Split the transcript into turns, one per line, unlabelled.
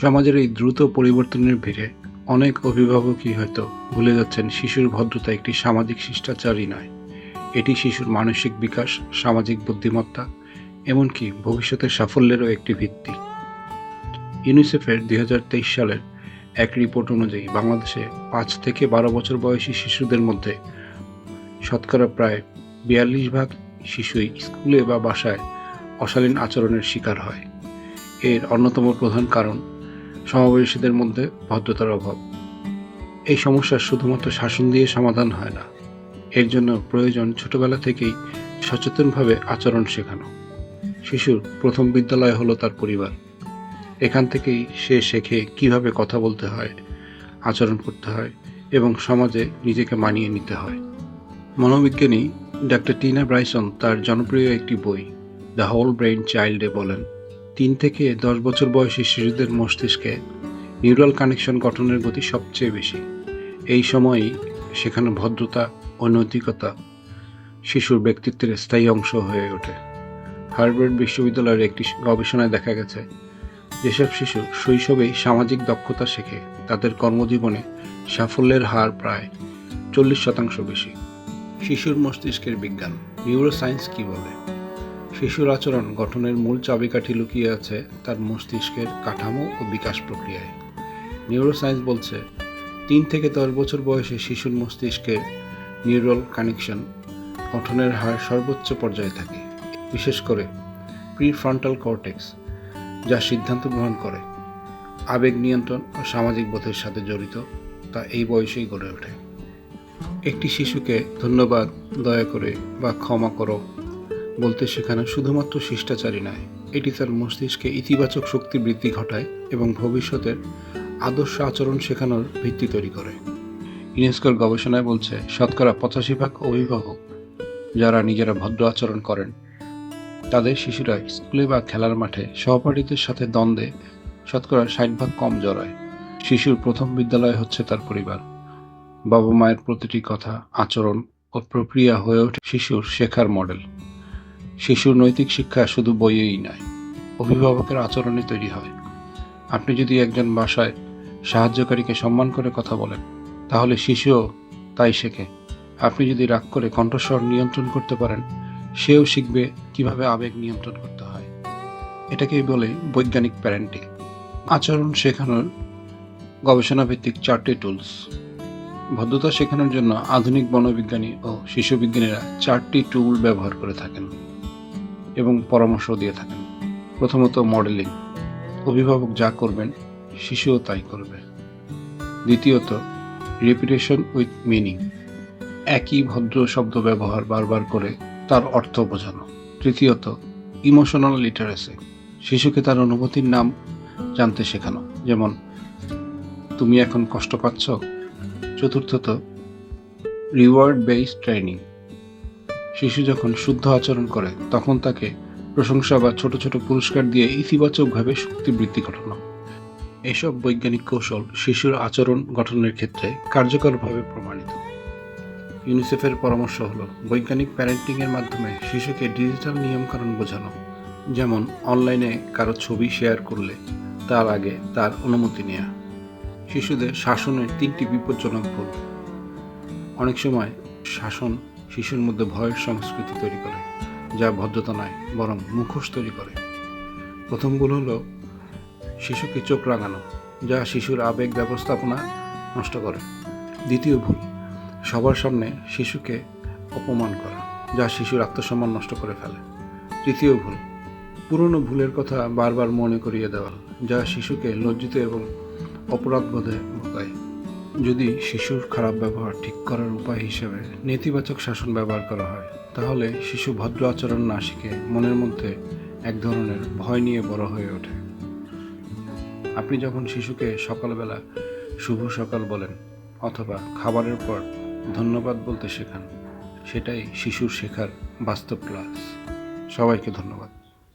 সমাজের এই দ্রুত পরিবর্তনের ভিড়ে অনেক অভিভাবকই হয়তো ভুলে যাচ্ছেন শিশুর ভদ্রতা একটি সামাজিক শিষ্টাচারই নয়। এটি শিশুর মানসিক বিকাশ, সামাজিক বুদ্ধিমত্তা, এমনকি ভবিষ্যতের সাফল্যেরও একটি ভিত্তি। ইউনিসেফের দুই হাজার তেইশ সালের এক রিপোর্ট অনুযায়ী বাংলাদেশে পাঁচ থেকে বারো বছর বয়সী শিশুদের মধ্যে শতকরা প্রায় বিয়াল্লিশ ভাগ শিশুই স্কুলে বা বাসায় অশালীন আচরণের শিকার হয়। এর অন্যতম প্রধান কারণ সমাবেশীদের মধ্যে ভদ্রতার অভাব। এই সমস্যার শুধুমাত্র শাসন দিয়ে সমাধান হয় না, এর জন্য প্রয়োজন ছোটবেলা থেকেই সচেতনভাবে আচরণ শেখানো। শিশুর প্রথম বিদ্যালয় হলো তার পরিবার। এখান থেকেই সে শেখে কীভাবে কথা বলতে হয়, আচরণ করতে হয় এবং সমাজে নিজেকে মানিয়ে নিতে হয়। মনোবিজ্ঞানী ডাক্তার টিনা ব্রাইসন তার জনপ্রিয় একটি বই, দ্য হোল ব্রেইন চাইল্ডে বলেন তিন থেকে দশ বছর বয়সী শিশুদের মস্তিষ্কে নিউরাল কানেকশন গঠনের গতি সবচেয়ে বেশি। এই সময়েই সেখানে ভদ্রতা ও নৈতিকতা শিশুর ব্যক্তিত্বের স্থায়ী অংশ হয়ে ওঠে। হার্ভার্ড বিশ্ববিদ্যালয়ের একটি গবেষণায় দেখা গেছে, যেসব শিশু শৈশবেই সামাজিক দক্ষতা শেখে, তাদের কর্মজীবনে সাফল্যের হার প্রায় চল্লিশ শতাংশ বেশি। শিশুর মস্তিষ্কের বিজ্ঞান নিউরোসায়েন্স কী বলে? শিশুর আচরণ, গঠনের মূল চাবিকাঠি লুকিয়ে আছে তার মস্তিষ্কের কাঠামো ও বিকাশ প্রক্রিয়ায়। নিউরোসায়েন্স বলছে, তিন থেকে দশ বছর বয়সে শিশুর মস্তিষ্কের নিউরাল কানেকশন গঠনের হার সর্বোচ্চ পর্যায়ে থাকে, বিশেষ করে প্রিফ্রন্টাল কর্টেক্স যা সিদ্ধান্ত গ্রহণ করে। আবেগ নিয়ন্ত্রণ ও সামাজিক বোধের সাথে জড়িত, তা এই বয়সেই গড়ে ওঠে। একটি শিশুকে ধন্যবাদ, দয়া করে বা ক্ষমা করো বলতে শেখানো শুধুমাত্র শিষ্টাচারী নয়, এটি তার মস্তিষ্কে ইতিবাচক শক্তি বৃদ্ধি ঘটায় এবং ভবিষ্যতের আদর্শ আচরণ শেখানোর ভিত্তি তৈরি করে। ইউনেস্কোর গবেষণায় বলছে, শতকরা পঁচাশি ভাগ অভিভাবক যারা নিজেরা ভদ্র আচরণ করেন, তাদের শিশুরা স্কুলে বা খেলার মাঠে সহপাঠীদের সাথে দ্বন্দ্বে শতকরা ষাট ভাগ কম জড়ায়। শিশুর প্রথম বিদ্যালয় হচ্ছে তার পরিবার। বাবা মায়ের প্রতিটি কথা, আচরণ ও প্রক্রিয়া হয়ে ওঠে শিশুর শেখার মডেল। শিশুর নৈতিক শিক্ষা শুধু বইয়েই নয়, অভিভাবকের আচরণে তৈরি হয়। আপনি যদি একজন বাসায় সাহায্যকারীকে সম্মান করে কথা বলেন, তাহলে শিশুও তাই শেখে। আপনি যদি রাগ করে কণ্ঠস্বর নিয়ন্ত্রণ করতে পারেন, সেও শিখবে কীভাবে আবেগ নিয়ন্ত্রণ করতে হয়। এটাকেই বলে বৈজ্ঞানিক প্যারেন্টিং। আচরণ শেখানোর গবেষণা ভিত্তিক চারটি টুলস। ভদ্রতা শেখানোর জন্য আধুনিক বনবিজ্ঞানী ও শিশু বিজ্ঞানীরা চারটি টুল ব্যবহার করে থাকেন। এবং পরামর্শ দিয়ে থাকেন। প্রথমত মডেলিং। অভিভাবক যা করবেন, শিশুও তাই করবে। দ্বিতীয়ত রেপিটেশন উইথ মিনিং একই ভদ্র শব্দ ব্যবহার বারবার করে তার অর্থ বোঝানো। তৃতীয়ত ইমোশনাল লিটারেসি শিশুকে তার অনুভূতির নাম জানতে শেখানো। যেমন, তুমি এখন কষ্ট পাচ্ছ? চতুর্থত রিওয়ার্ড বেসড ট্রেনিং শিশু যখন শুদ্ধ আচরণ করে, তখন তাকে প্রশংসা বা ছোট ছোট পুরস্কার দিয়ে ইতিবাচকভাবে শক্তি বৃদ্ধি ঘটানো। এসব বৈজ্ঞানিক কৌশল শিশুর আচরণ গঠনের ক্ষেত্রে কার্যকরভাবে প্রমাণিত। ইউনিসেফের পরামর্শ হলো, বৈজ্ঞানিক প্যারেন্টিংয়ের মাধ্যমে শিশুকে ডিজিটাল নিয়মকানুন বোঝানো। যেমন, অনলাইনে কারও ছবি শেয়ার করলে তার আগে তার অনুমতি নেওয়া শিশুদের শাসনের তিনটি বিপজ্জনক ভুল। অনেক সময় শাসন শিশুর মধ্যে ভয়ের সংস্কৃতি তৈরি করে, যা ভদ্রতা নয়, বরং মুখোশ তৈরি করে। প্রথম ভুল হলো শিশুকে চোখ রাঙানো, যা শিশুর আবেগ ব্যবস্থাপনা নষ্ট করে। দ্বিতীয় ভুল, সবার সামনে শিশুকে অপমান করা, যা শিশুর আত্মসম্মান নষ্ট করে ফেলে। তৃতীয় ভুল, পুরনো ভুলের কথা বারবার মনে করিয়ে দেওয়া, যা শিশুকে লজ্জিত এবং অপরাধবোধে ভোগায়। যদি শিশুর খারাপ ব্যবহার ঠিক করার উপায় হিসেবে নেতিবাচক শাসন ব্যবহার করা হয়, তাহলে শিশু ভদ্র আচরণ না শিখে মনের মধ্যে এক ধরনের ভয় নিয়ে বড় হয়ে ওঠে। আপনি যখন শিশুকে সকালবেলা শুভ সকাল বলেন অথবা খাবারের পর ধন্যবাদ বলতে শেখান, সেটাই শিশুর শেখার বাস্তব ক্লাস। সবাইকে ধন্যবাদ।